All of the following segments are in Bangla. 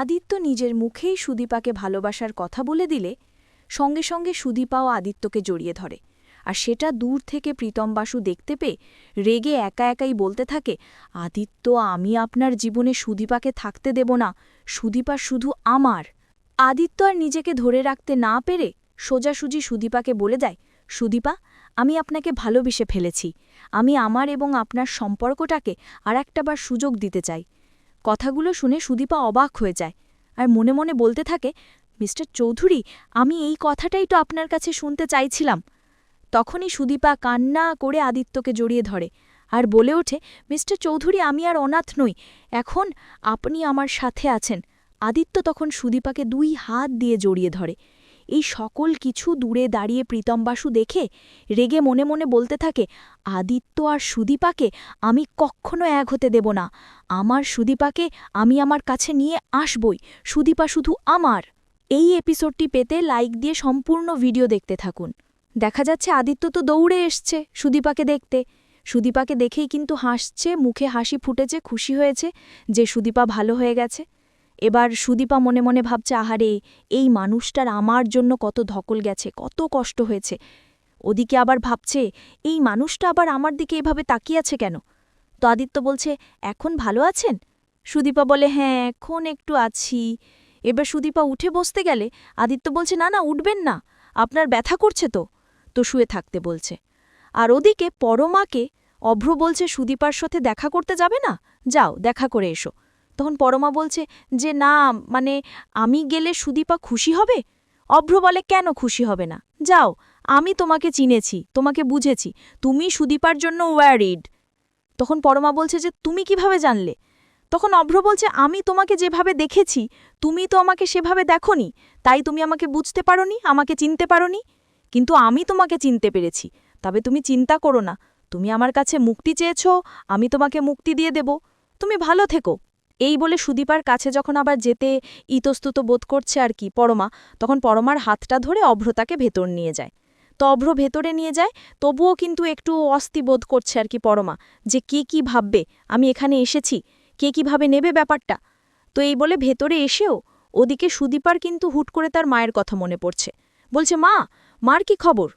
আদিত্য নিজের মুখেই সুদীপাকে ভালোবাসার কথা বলে দিলে সঙ্গে সঙ্গে সুদীপাও আদিত্যকে জড়িয়ে ধরে। আর সেটা দূর থেকে প্রীতম বাসু দেখতে পেয়ে রেগে একা একাই বলতে থাকে, আদিত্য, আমি আপনার জীবনে সুদীপাকে থাকতে দেব না, সুদীপা শুধু আমার। আদিত্য আর নিজেকে ধরে রাখতে না পেরে সোজাসুজি সুদীপাকে বলে দেয়, সুদীপা, আমি আপনাকে ভালোবেসে ফেলেছি। আমি আমার এবং আপনার সম্পর্কটাকে আর একটাবার সুযোগ দিতে চাই। কথাগুলো শুনে সুদীপা অবাক হয়ে যায় আর মনে মনে বলতে থাকে, মিস্টার চৌধুরী, আমি এই কথাটাই তো আপনার কাছে শুনতে চাইছিলাম। তখনই সুদীপা কান্না করে আদিত্যকে জড়িয়ে ধরে আর বলে ওঠে, মিস্টার চৌধুরী, আমি আর অনাথ নই, এখন আপনি আমার সাথে আছেন। আদিত্য তখন সুদীপাকে দুই হাত দিয়ে জড়িয়ে ধরে এই সকল কিছু দূরে দাঁড়িয়ে প্রীতমবাসু দেখে রেগে মনে মনে বলতে থাকে, আদিত্য আর সুদীপাকে আমি কখনো এক হতে দেব না। আমার সুদীপাকে আমি আমার কাছে নিয়ে আসবই। সুদীপা শুধু আমার। এই এপিসোডটি পেতে লাইক দিয়ে সম্পূর্ণ ভিডিও দেখতে থাকুন। দেখা যাচ্ছে আদিত্য তো দৌড়ে এসছে সুদীপাকে দেখতে। সুদীপাকে দেখেই কিন্তু হাসছে, মুখে হাসি ফুটেছে, খুশি হয়েছে যে সুদীপা ভালো হয়ে গেছে। এবার সুদীপা মনে মনে ভাবছে, আহারে, এই মানুষটার আমার জন্য কত ধকল গেছে, কত কষ্ট হয়েছে। ওদিকে আবার ভাবছে, এই মানুষটা আবার আমার দিকে এভাবে তাকিয়ে আছে কেন? তো আদিত্য বলছে, এখন ভালো আছেন? সুদীপা বলে হ্যাঁ এখন একটু আছি। এবার সুদীপা উঠে বসতে গেলে আদিত্য বলছে, না না, উঠবেন না, আপনার ব্যথা করছে তো। তো শুয়ে থাকতে বলছে। আর ওদিকে পরমাকে অভ্র বলছে, সুদীপার সাথে দেখা করতে যাবে না? যাও, দেখা করে এসো। তখন পরমা বলছে যে, না মানে আমি গেলে সুদীপা খুশি হবে? অভ্র বলে কেন খুশি হবে না? যাও, আমি তোমাকে চিনেছি, তোমাকে বুঝেছি, তুমি সুদীপার জন্য ওয়ারিড তখন পরমা বলছে যে, তুমি কীভাবে জানলে? তখন অভ্র বলছে, আমি তোমাকে যেভাবে দেখেছি, তুমি তো আমাকে সেভাবে দেখনি, তাই তুমি আমাকে বুঝতে পারোনি, আমাকে চিনতে পারোনি। কিন্তু আমি তোমাকে চিনতে পেরেছি, তবে তুমি চিন্তা করো না, তুমি আমার কাছে মুক্তি চেয়েছ, আমি তোমাকে মুক্তি দিয়ে দেব। তুমি ভালো থেকো। এই বলে সুদীপার কাছে যখন আবার যেতে ইতস্তুত বোধ করছে আর কি পরমা, তখন পরমার হাতটা ধরে অভ্রতাকে ভেতর নিয়ে যায়। তো অভ্র ভেতরে নিয়ে যায়, তবুও কিন্তু একটু অস্থি বোধ করছে আর কি পরমা যে কে কি ভাববে, আমি এখানে এসেছি, কে কীভাবে নেবে ব্যাপারটা? তো এই বলে ভেতরে এসেও ওদিকে সুদীপার কিন্তু হুট করে তার মায়ের কথা মনে পড়ছে। বলছে, মা, মার কি খবর?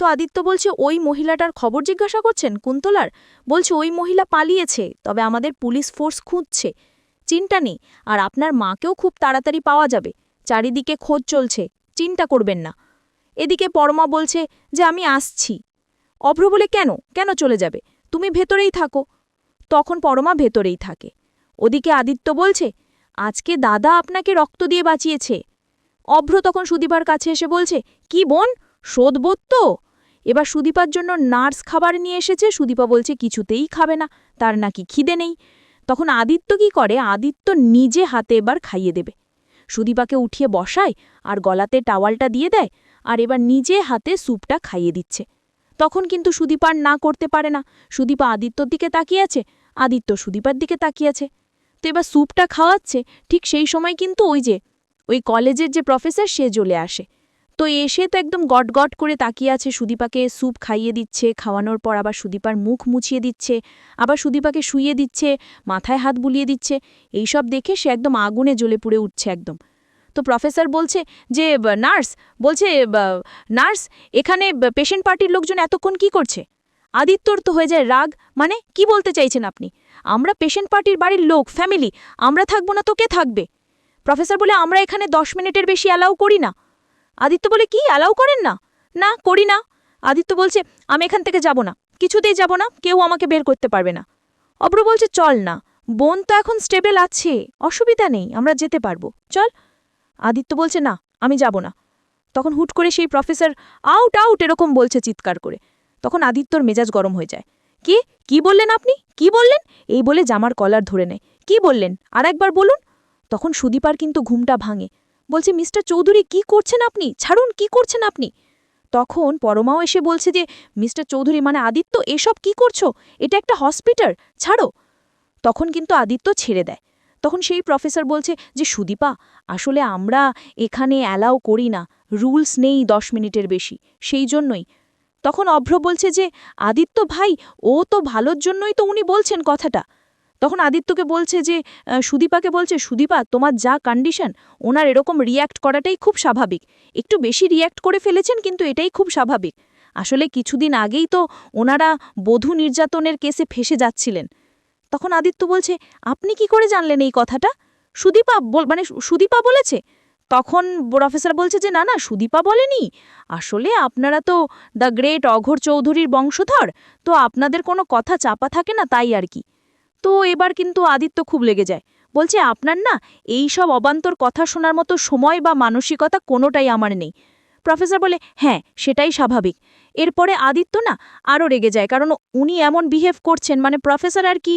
তো আদিত্য বলছে, ওই মহিলাটার খবর জিজ্ঞাসা করছেন কুন্তলার? বলছে, ওই মহিলা পালিয়েছে, তবে আমাদের পুলিশ ফোর্স খুঁজছে চিন্তা নেই, আর আপনার মাকেও খুব তাড়াতাড়ি পাওয়া যাবে। চারিদিকে খোঁজ চলছে, চিন্তা করবেন না। এদিকে পরমা বলছে যে, আমি আসছি। অভ্র বলে, কেন? কেন চলে যাবে? তুমি ভেতরেই থাকো। তখন পরমা ভেতরেই থাকে। ওদিকে আদিত্য বলছে, আজকে দাদা আপনাকে রক্ত দিয়ে বাঁচিয়েছে। অভ্র তখন সুদীপার কাছে এসে বলছে, কি বোন? শোধবোধ তো? এবার সুদীপার জন্য নার্স খাবার নিয়ে এসেছে। সুদীপা বলছে, কিছুতেই খাবে না, তার নাকি খিদে নেই। তখন আদিত্য কি করে? আদিত্য নিজে হাতে এবার খাইয়ে দেবে। সুদীপাকে উঠিয়ে বসায় আর গলাতে টাওয়ালটা দিয়ে দেয় আর এবার নিজে হাতে স্যুপটা খাইয়ে দিচ্ছে। তখন কিন্তু সুদীপার না করতে পারে না। সুদীপা আদিত্যর দিকে তাকিয়ে আছে, আদিত্য সুদীপার দিকে তাকিয়ে আছে। তো এবার স্যুপটা খাওয়াচ্ছে, ঠিক সেই সময় কিন্তু ওই যে, ওই কলেজের যে প্রফেসর সে চলে আসে। তো এসে তো একদম গট গট করে তাকিয়ে আছে সুদীপাকে, স্যুপ খাইয়ে দিচ্ছে, খাওয়ানোর পর আবার সুদীপার মুখ মুছিয়ে দিচ্ছে, আবার সুদীপাকে শুইয়ে দিচ্ছে, মাথায় হাত বুলিয়ে দিচ্ছে, এইসব দেখে সে একদম আগুনে জ্বলে পুড়ে উঠছে একদম। তো প্রফেসর বলছে যে নার্স, বলছে নার্স, এখানে পেশেন্ট পার্টির লোকজন এতক্ষণ কি করছে? আদিত্যর তো হয়ে যায় রাগ মানে কি বলতে চাইছেন আপনি? আমরা পেশেন্ট পার্টির বাড়ির লোক, ফ্যামিলি, আমরা থাকব না তো কে থাকবে? প্রফেসর বলে, আমরা এখানে দশ মিনিটের বেশি অ্যালাউ করি না। আদিত্য বলে কি? অ্যালাউ করেন না? না, করি না। আদিত্য বলছে, আমি এখান থেকে যাব না। কিছুতেই যাব না। কেউ আমাকে বের করতে পারবে না। অব্র বলছে, চল না। বোন তো এখন স্টেবেল আছে। অসুবিধা নেই। আমরা যেতে পারব। চল। আদিত্য বলছে, না, আমি যাব না। তখন হুট করে সেই প্রফেসর আউট আউট এরকম বলছে চিৎকার করে। তখন আদিত্যর মেজাজ গরম হয়ে যায়। কি? কি বললেন আপনি? কি বললেন? এই বলে জামার কলার ধরে নেয়। কি বললেন? আর একবার বলুন। তখন সুদীপার কিন্তু ঘুমটা ভাঙে। বলছে, মিস্টার চৌধুরী, কি করছেন আপনি? ছাড়ুন, কি করছেন আপনি? তখন পরমাও এসে বলছে যে, মিস্টার চৌধুরী মানে আদিত্য, এসব কি করছ? এটা একটা হসপিটাল, ছাড়ো। তখন কিন্তু আদিত্য ছেড়ে দেয়। তখন সেই প্রফেসর বলছে যে, সুদীপা, আসলে আমরা এখানে অ্যালাউ করি না, রুলস নেই দশ মিনিটের বেশি, সেই জন্যই। তখন অভ্র বলছে যে, আদিত্য ভাই, ও তো ভালোর জন্যই তো উনি বলছেন কথাটা। তখন আদিত্যকে বলছে যে সুদীপাকে বলছে, সুদীপা, তোমার যা কন্ডিশন ওনার এরকম রিয়্যাক্ট করাটাই খুব স্বাভাবিক। একটু বেশি রিয়্যাক্ট করে ফেলেছেন, কিন্তু এটাই খুব স্বাভাবিক। আসলে কিছুদিন আগেই তো ওনারা বধূ নির্যাতনের কেসে ফেসে যাচ্ছিলেন। তখন আদিত্য বলছে, আপনি কি করে জানলেন এই কথাটা? সুদীপা মানে সুদীপা বলেছে? তখন প্রফেসর বলছে যে, না না, সুদীপা বলেনি। আসলে আপনারা তো দ্য গ্রেট অঘোর চৌধুরীর বংশধর, তো আপনাদের কোনো কথা চাপা থাকে না তাই আর কি। তো এবার কিন্তু আদিত্য খুব লেগে যায়। বলছে, আপনার না এই সব অবান্তর কথা শোনার মতো সময় বা মানসিকতা কোনোটাই আমার নেই। প্রফেসর বলে হ্যাঁ সেটাই স্বাভাবিক। এরপরে আদিত্য না আরও রেগে যায়, কারণ উনি এমন বিহেভ করছেন মানে প্রফেসর আর কি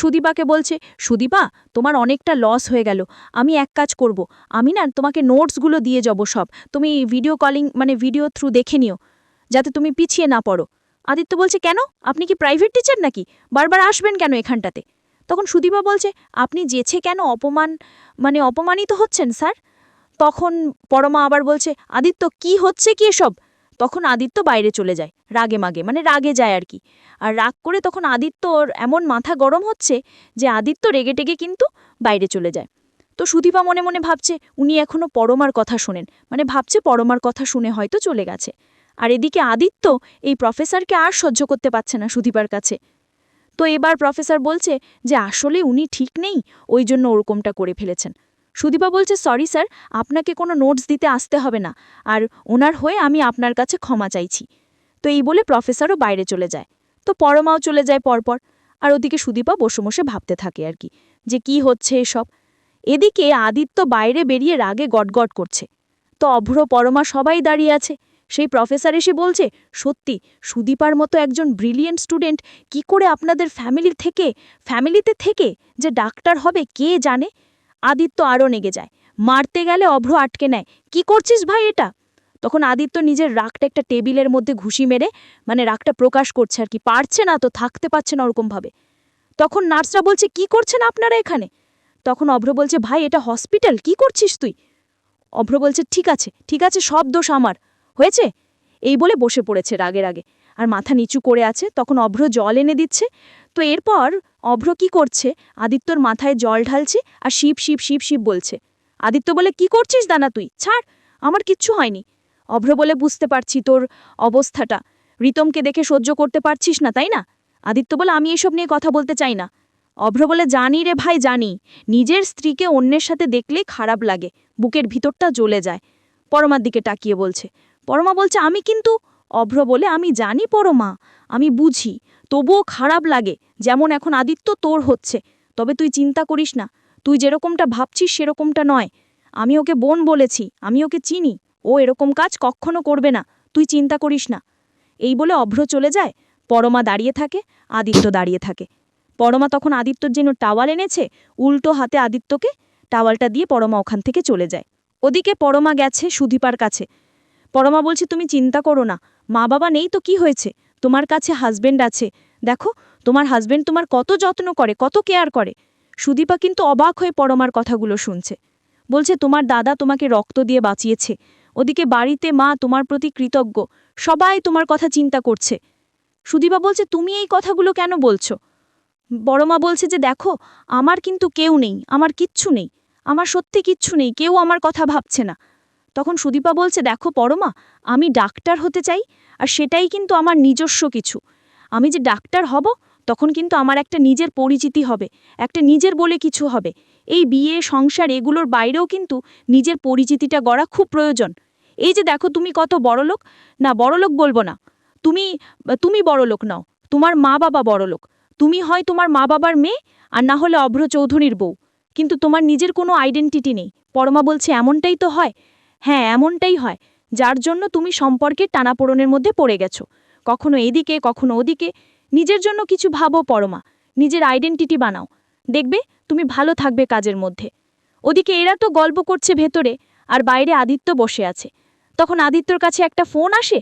সুদীপাকে বলছে, সুদীপা, তোমার অনেকটা লস হয়ে গেল, আমি এক কাজ করব। আমি না তোমাকে নোটসগুলো দিয়ে যাব সব। তুমি ভিডিও কলিং মানে ভিডিও থ্রু দেখে নিও, যাতে তুমি পিছিয়ে না পড়ো। আদিত্য বলছে, কেন? আপনি কি প্রাইভেট টিচার নাকি? বারবার আসবেন কেন এখানটাতে? তখন সুদীপা বলছে, আপনি যেছে কেন অপমান মানে অপমানিত হচ্ছেন, স্যার? তখন পরমা আবার বলছে, আদিত্য, কি হচ্ছে কি এসব? তখন আদিত্য বাইরে চলে যায়, রাগে মাগে মানে রাগে যায় আর কি। আর রাগ করে তখন আদিত্যর এমন মাথা গরম হচ্ছে যে আদিত্য রেগে টেগে কিন্তু বাইরে চলে যায়। তো সুদীপা মনে মনে ভাবছে, উনি এখনও পরমার কথা শোনেন। মানে ভাবছে, পরমার কথা শুনে হয়তো চলে গেছে। আর এদিকে আদিত্য এই প্রফেসরকে আর সহ্য করতে পারছে না সুদীপার কাছে। তো এবার প্রফেসর বলছে যে, আসলে উনি ঠিক নেই, ওই জন্য ওরকমটা করে ফেলেছেন। সুদীপা বলছে, সরি স্যার, আপনাকে কোনো নোটস দিতে আসতে হবে না, আর ওনার হয়ে আমি আপনার কাছে ক্ষমা চাইছি। তো এই বলে প্রফেসরও বাইরে চলে যায়। তো পরমাও চলে যায় পরপর, আর ওদিকে সুদীপা বসে বসে ভাবতে থাকে আর কি, যে কি হচ্ছে এসব। এদিকে আদিত্য বাইরে বেরিয়ে রাগে গটগট করছে। তো অভ্র পরমা সবাই দাঁড়িয়ে আছে। সেই প্রফেসর এসে বলছে, সত্যি, সুদীপার মতো একজন ব্রিলিয়েন্ট স্টুডেন্ট কি করে আপনাদের ফ্যামিলির থেকে ফ্যামিলিতে থেকে যে ডাক্তার হবে কে জানে? আদিত্য আরও নেগে যায়, মারতে গেলে অভ্র আটকে নেয়, কি করছিস ভাই এটা? তখন আদিত্য নিজের রাগটা একটা টেবিলের মধ্যে ঘুষি মেরে মানে রাগটা প্রকাশ করছে আর কি, পারছে না তো, থাকতে পারছে না ওরকমভাবে তখন নার্সরা বলছে, কি করছেন আপনারা এখানে? তখন অভ্র বলছে, ভাই, এটা হসপিটাল, কি করছিস তুই? অভ্র বলছে, ঠিক আছে ঠিক আছে, সব দোষ আমার। হয়েছে? এই বলে বসে পড়েছে রাগের আগে। আর মাথা নিচু করে আছে, তখন অভ্র জল এনে দিচ্ছে। তো এরপর অভ্র কি করছে? আদিত্যর মাথায় জল ঢালছে আর শিব শিব শিব শিব বলছে। আদিত্য বলে, কি করছিস দানা তুই? ছাড়, আমার কিচ্ছু হয়নি অভ্র বলে, বুঝতে পারছি তোর অবস্থাটা। রিতমকে দেখে সহ্য করতে পারছিস না, তাই না আদিত্য বলে, আমি এসব নিয়ে কথা বলতে চাই না অভ্র বলে, জানি রে ভাই, জানি। নিজের স্ত্রীকে অন্যের সাথে দেখলে খারাপ লাগে। বুকের ভিতরটা জ্বলে যায়। পরমার দিকে তাকিয়ে বলছে পরমা বলছে, আমি কিন্তু অভ্র বলে আমি জানি পরমা, আমি বুঝি, তবুও খারাপ লাগে, যেমন এখন আদিত্য তোর হচ্ছে। তবে তুই চিন্তা করিস না, তুই যেরকমটা ভাবছিস সেরকমটা নয়। আমি ওকে বোন বলেছি, আমি ওকে চিনি, ও এরকম কাজ কখনো করবে না, তুই চিন্তা করিস না। এই বলে অভ্র চলে যায়, পরমা দাঁড়িয়ে থাকে, আদিত্য দাঁড়িয়ে থাকে। পরমা তখন আদিত্যর জন্য টাওয়াল এনেছে, উল্টো হাতে আদিত্যকে টাওয়ালটা দিয়ে পরমা ওখান থেকে চলে যায়। ওদিকে পরমা গেছে সুদীপার কাছে। পরমা বলছে, তুমি চিন্তা করো না। মা বাবা নেই তো কি হয়েছে? তোমার কাছে হাজবেন্ড আছে। দেখো, তোমার হাজবেন্ড তোমার কত যত্ন করে, কত কেয়ার করে। সুদীপা কিন্তু অবাক হয়ে পরমার কথাগুলো শুনছে। বলছে, তোমার দাদা তোমাকে রক্ত দিয়ে বাঁচিয়েছে। ওদিকে বাড়িতে মা তোমার প্রতি কৃতজ্ঞ। সবাই তোমার কথা চিন্তা করছে। সুদীপা বলছে, তুমি এই কথাগুলো কেন বলছো? বড়মা বলছে যে, দেখো, আমার কিন্তু কেউ নেই, আমার কিচ্ছু নেই। আমার সত্যি কিচ্ছু নেই, কেউ আমার কথা ভাবছে না। তখন সুদীপা বলছে, দেখো পরমা, আমি ডাক্তার হতে চাই, আর সেটাই কিন্তু আমার নিজস্ব কিছু। আমি যে ডাক্তার হব, তখন কিন্তু আমার একটা নিজের পরিচিতি হবে, একটা নিজের বলে কিছু হবে। এই বিয়ে, সংসার এগুলোর বাইরেও কিন্তু নিজের পরিচিতিটা গড়া খুব প্রয়োজন। এই যে দেখো তুমি কত বড়লোক, না বড়লোক বলব না, তুমি তুমি বড়লোক নাও, তোমার মা বাবা বড়লোক। তুমি হয় তোমার মা বাবার মেয়ে, আর না হলে অভ্র চৌধুরীর বউ। কিন্তু তোমার নিজের কোনো আইডেন্টিটি নেই। পরমা বলছে, এমনটাই তো হয় হ্যাঁ এমনটাই হয়। যার জন্য তুমি সম্পর্কের টানাপোড়নের মধ্যে পড়ে গেছো। কখনো এদিকে, কখনো ওদিকে। নিজের জন্য কিছু ভাবো পরমা। নিজের আইডেন্টিটি বানাও। দেখবে, তুমি ভালো থাকবে কাজের মধ্যে। ওদিকে এরা তো গল্প করছে ভেতরে, আর বাইরে আদিত্য বসে আছে। তখন আদিত্যর কাছে একটা ফোন আসে।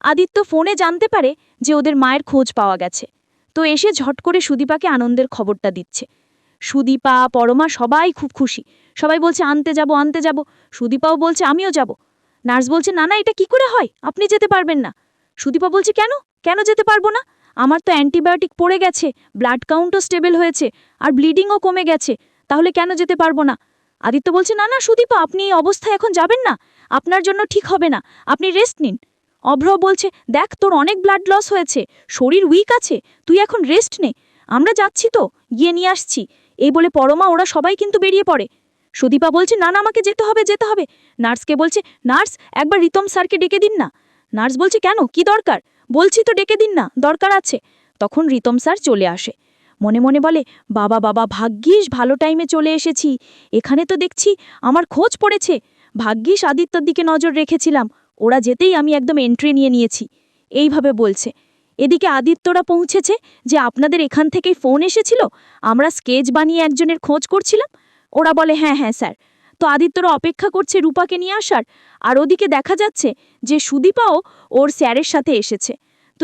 আদিত্য ফোনে জানতে পারে যে ওদের মায়ের খোঁজ পাওয়া গেছে। তো এসে ঝট করে সুদীপাকে আনন্দের খবরটা দিচ্ছে। সুদীপা, পরমা সবাই খুব খুশি। সবাই বলছে, আনতে যাব আনতে যাব। সুদীপাও বলছে, আমিও যাব। নার্স বলছে, না না, এটা কি করে হয়? আপনি যেতে পারবেন না। সুদীপা বলছে, কেন? কেন যেতে পারব না? আমার তো অ্যান্টিবায়োটিক পড়ে গেছে, ব্লাড কাউন্টও স্টেবল হয়েছে, আর ব্লিডিংও কমে গেছে, তাহলে কেন যেতে পারব না? আদিত্য বলছে, না না, সুদীপা, আপনি এই অবস্থায় এখন যাবেন না। আপনার জন্য ঠিক হবে না। আপনি রেস্ট নিন। অভ্র বলছে, দেখ, তোর অনেক ব্লাড লস হয়েছে, শরীর উইক আছে, তুই এখন রেস্ট নে। আমরা যাচ্ছি তো, গিয়ে নিয়ে আসছি। এই বলে পরমা, ওরা সবাই কিন্তু বেরিয়ে পড়ে। সুদীপা বলছে, না না, আমাকে যেতে হবে যেতে হবে। নার্সকে বলছে, নার্স, একবার রিতম স্যারকে ডেকে দিন না। নার্স বলছে, কেন? কি দরকার? বলছি তো, ডেকে দিন না, দরকার আছে। তখন রিতম স্যার চলে আসে। মনে মনে বলে, বাবা বাবা, ভাগ্যিস, ভালো টাইমে চলে এসেছি। এখানে তো দেখছি আমার খোঁজ পড়েছে। ভাগ্যিস, আদিত্যর দিকে নজর রেখেছিলাম। ওরা যেতেই আমি একদম এন্ট্রি নিয়ে নিয়েছি। এইভাবে বলছে। এদিকে আদিত্যরা পৌঁছেছে যে আপনাদের এখান থেকেই ফোন এসেছিল। আমরা স্কেচ বানিয়ে একজনের খোঁজ করছিলাম। ওরা বলে হ্যাঁ হ্যাঁ স্যার। তো আদিত্যরা অপেক্ষা করছে রূপাকে নিয়ে আসার। আর ওদিকে দেখা যাচ্ছে যে সুদীপাও ওর স্যারের সাথে এসেছে।